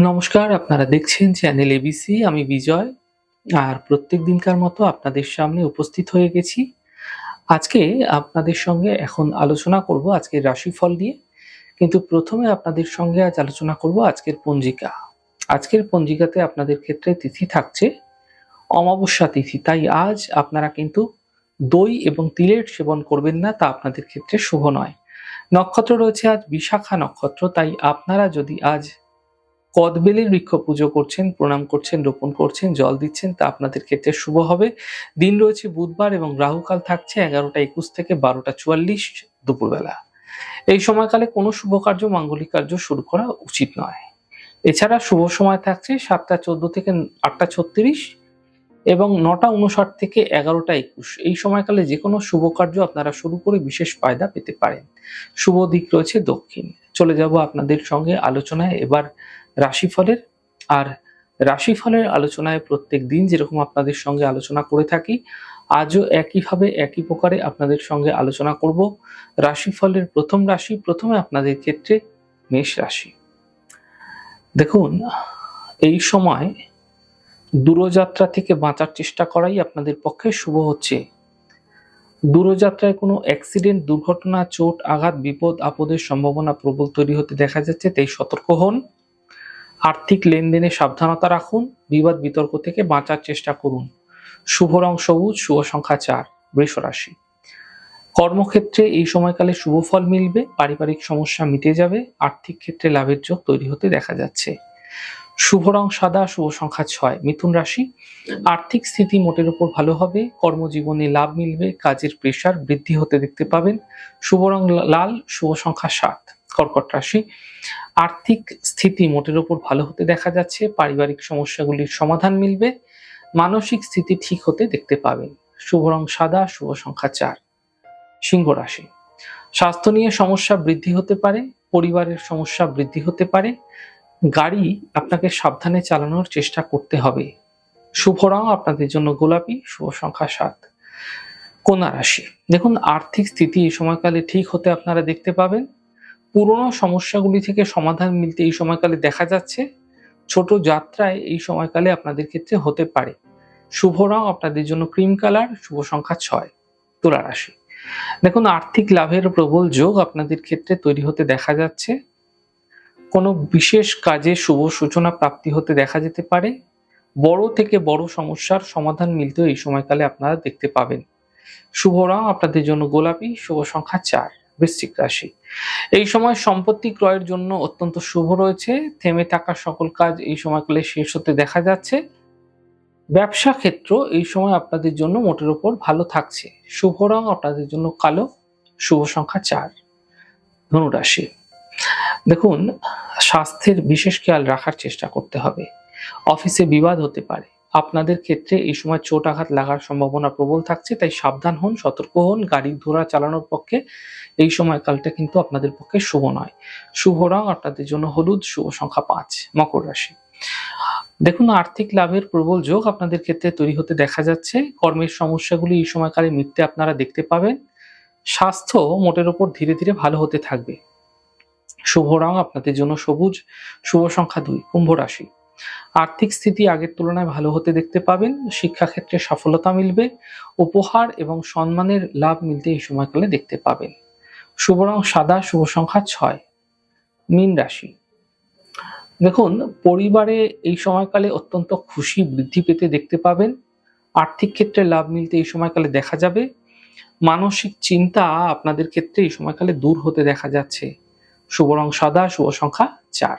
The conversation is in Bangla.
নমস্কার, আপনারা দেখছেন চ্যানেল এবিসি আমি বিজয়। আর প্রত্যেক দিনকার মতো আপনাদের সামনে উপস্থিত হয়ে গেছি। আজকে আপনাদের সঙ্গে এখন আলোচনা করব আজকের রাশিফল নিয়ে। কিন্তু প্রথমে আপনাদের সঙ্গে আজ আলোচনা করব আজকের পঞ্জিকা। আজকের পঞ্জিকাতে আপনাদের ক্ষেত্রে তিথি থাকছে। অমাবস্যা তিথি, তাই আজ আপনারা কিন্তু দই এবং তিলের সেবন করবেন না, তা আপনাদের ক্ষেত্রে শুভ নয়। নক্ষত্র রয়েছে আজ বিশাখা নক্ষত্র, তাই আপনারা যদি আজ কদবেলের বৃক্ষ পুজো করছেন, প্রণাম করছেন, রোপণ করছেন, জল দিচ্ছেন, তা আপনাদের ক্ষেত্রে শুভ হবে। দিন রয়েছে বুধবার এবং রাহুকাল থাকছে এগারোটা একুশ থেকে বারোটা চুয়াল্লিশ দুপুরবেলা। এই সময়কালে কোনো শুভ কার্য, মাঙ্গলিক কার্য শুরু করা উচিত নয়। এছাড়া শুভ সময় থাকছে সাতটা চোদ্দ থেকে আটটা ছত্রিশ এবং নটা উনষাট থেকে এগারোটা একুশ। এই সময়কালে যে কোনো শুভ কার্য আপনারা শুরু করে বিশেষ ফায়দা পেতে পারেন। শুভ দিক রয়েছে দক্ষিণ। চলে যাব আপনাদের সঙ্গে আলোচনায়। এবার রাশিফলের। আর রাশিফলের আলোচনায় প্রত্যেক দিন যেরকম আপনাদের সঙ্গে আলোচনা করে থাকি, আজও একইভাবে একই প্রকারে আপনাদের সঙ্গে আলোচনা করব। রাশিফলের প্রথম রাশি, প্রথমে আপনাদের ক্ষেত্রে মেষ রাশি। দেখুন, এই সময় দূরযাত্রা থেকে বাঁচার চেষ্টা করাই আপনাদের পক্ষে শুভ হচ্ছে। দূরযাত্রায় কোনো অ্যাক্সিডেন্ট, দুর্ঘটনা, চোট, আঘাত, বিপদ, আপদের সম্ভাবনা প্রবল তৈরি হতে দেখা যাচ্ছে, তাই সতর্ক হন। আর্থিক লেনদেনে সাবধানতা রাখুন, বিবাদ বিতর্ক থেকে বাঁচার চেষ্টা করুন। শুভ রং সবুজ, শুভ সংখ্যা চার, বৃষ রাশি। কর্মক্ষেত্রে এই সময়কালে শুভ ফল মিলবে, পারিবারিক সমস্যা মিটে যাবে, আর্থিক ক্ষেত্রে লাভের যোগ তৈরি হতে দেখা যাচ্ছে। শুভ রং সাদা, শুভ সংখ্যা ছয়, মিথুন রাশি। আর্থিক স্থিতি মোটের উপর ভালো হবে, কর্মজীবনে লাভ মিলবে, কাজের প্রেশার বৃদ্ধি হতে দেখতে পাবেন। শুভ রং লাল, শুভ সংখ্যা সাত। কর্কট রাশি। আর্থিক স্থিতি মোটের উপর ভালো হতে দেখা যাচ্ছে, পারিবারিক সমস্যাগুলির সমাধান মিলবে, মানসিক স্থিতি ঠিক হতে দেখতে পাবেন। শুভ রং সাদা, শুভ সংখ্যা চার। সিংহ রাশি। স্বাস্থ্য নিয়ে সমস্যা বৃদ্ধি হতে পারে, পরিবারের সমস্যা বৃদ্ধি হতে পারে। গাড়ি আপনাকে সাবধানে চালানোর চেষ্টা করতে হবে। শুভ রং আপনাদের জন্য গোলাপি, শুভ সংখ্যা সাত। কন্যা রাশি। দেখুন, আর্থিক স্থিতি সময়কালে ঠিক হতে আপনারা দেখতে পাবেন। পুরনো সমস্যাগুলি থেকে সমাধান মিলতে এই সময়কালে দেখা যাচ্ছে। ছোট যাত্রায় এই সময়কালে আপনাদের ক্ষেত্রে হতে পারে। শুভ রং আপনাদের জন্য ক্রিম কালার, শুভ সংখ্যা ছয়, তুলা রাশি। দেখুন, আর্থিক লাভের প্রবল যোগ আপনাদের ক্ষেত্রে তৈরি হতে দেখা যাচ্ছে। কোনো বিশেষ কাজে শুভ সূচনা প্রাপ্তি হতে দেখা যেতে পারে। বড় থেকে বড় সমস্যার সমাধান মিলতেও এই সময়কালে আপনারা দেখতে পাবেন। শুভ রং আপনাদের জন্য গোলাপি, শুভ সংখ্যা চার। বৃশ্চিক রাশি। এই সময় সম্পত্তি ক্রয়ের জন্য অত্যন্ত শুভ রয়েছে। থেমে থাকা সকল কাজ এই সময় সময়কালে শেষ হতে দেখা যাচ্ছে। ব্যবসা ক্ষেত্র এই সময় আপনাদের জন্য মোটের উপর ভালো থাকছে। শুভ রং আপনাদের জন্য কালো, শুভ সংখ্যা চার। ধনুরাশি দেখুন, স্বাস্থ্যের বিশেষ খেয়াল রাখার চেষ্টা করতে হবে। অফিসে বিবাদ হতে পারে। আপনাদের ক্ষেত্রে এই সময় চোট আঘাত লাগার সম্ভাবনা প্রবল থাকছে, তাই সাবধান হন, সতর্ক হন, গাড়ি ঘোড়া চালানোর পক্ষে এই সময়কালটা কিন্তু আপনাদের পক্ষে শুভ নয়। শুভ রং, আপনাদের জন্য হলুদ, শুভ সংখ্যা পাঁচ, মকর রাশি। দেখুন, আর্থিক লাভের প্রবল যোগ আপনাদের ক্ষেত্রে তৈরি হতে দেখা যাচ্ছে। কর্মের সমস্যাগুলি এই সময়কালে মিটতে আপনারা দেখতে পাবেন। স্বাস্থ্য মোটের ওপর ধীরে ধীরে ভালো হতে থাকবে। শুভ রং, আপনাদের জন্য সবুজ, শুভ সংখ্যা দুই, কুম্ভ রাশি। আর্থিক স্থিতি আগের তুলনায় ভালো হতে দেখতে পাবেন, শিক্ষাক্ষেত্রে সফলতা মিলবে, উপহার এবং সম্মানের লাভ মিলতে এই সময়কালে দেখতে পাবেন। শুভ রং সাদা, শুভ সংখ্যা ছয়। মীন রাশি। দেখুন, পরিবারে এই সময়কালে অত্যন্ত খুশি বৃদ্ধি পেতে দেখতে পাবেন। আর্থিক ক্ষেত্রে লাভ মিলতে এই সময়কালে দেখা যাবে। মানসিক চিন্তা আপনাদের ক্ষেত্রে এই সময়কালে দূর হতে দেখা যাচ্ছে। শুভ রং সাদা, শুভ সংখ্যা চার।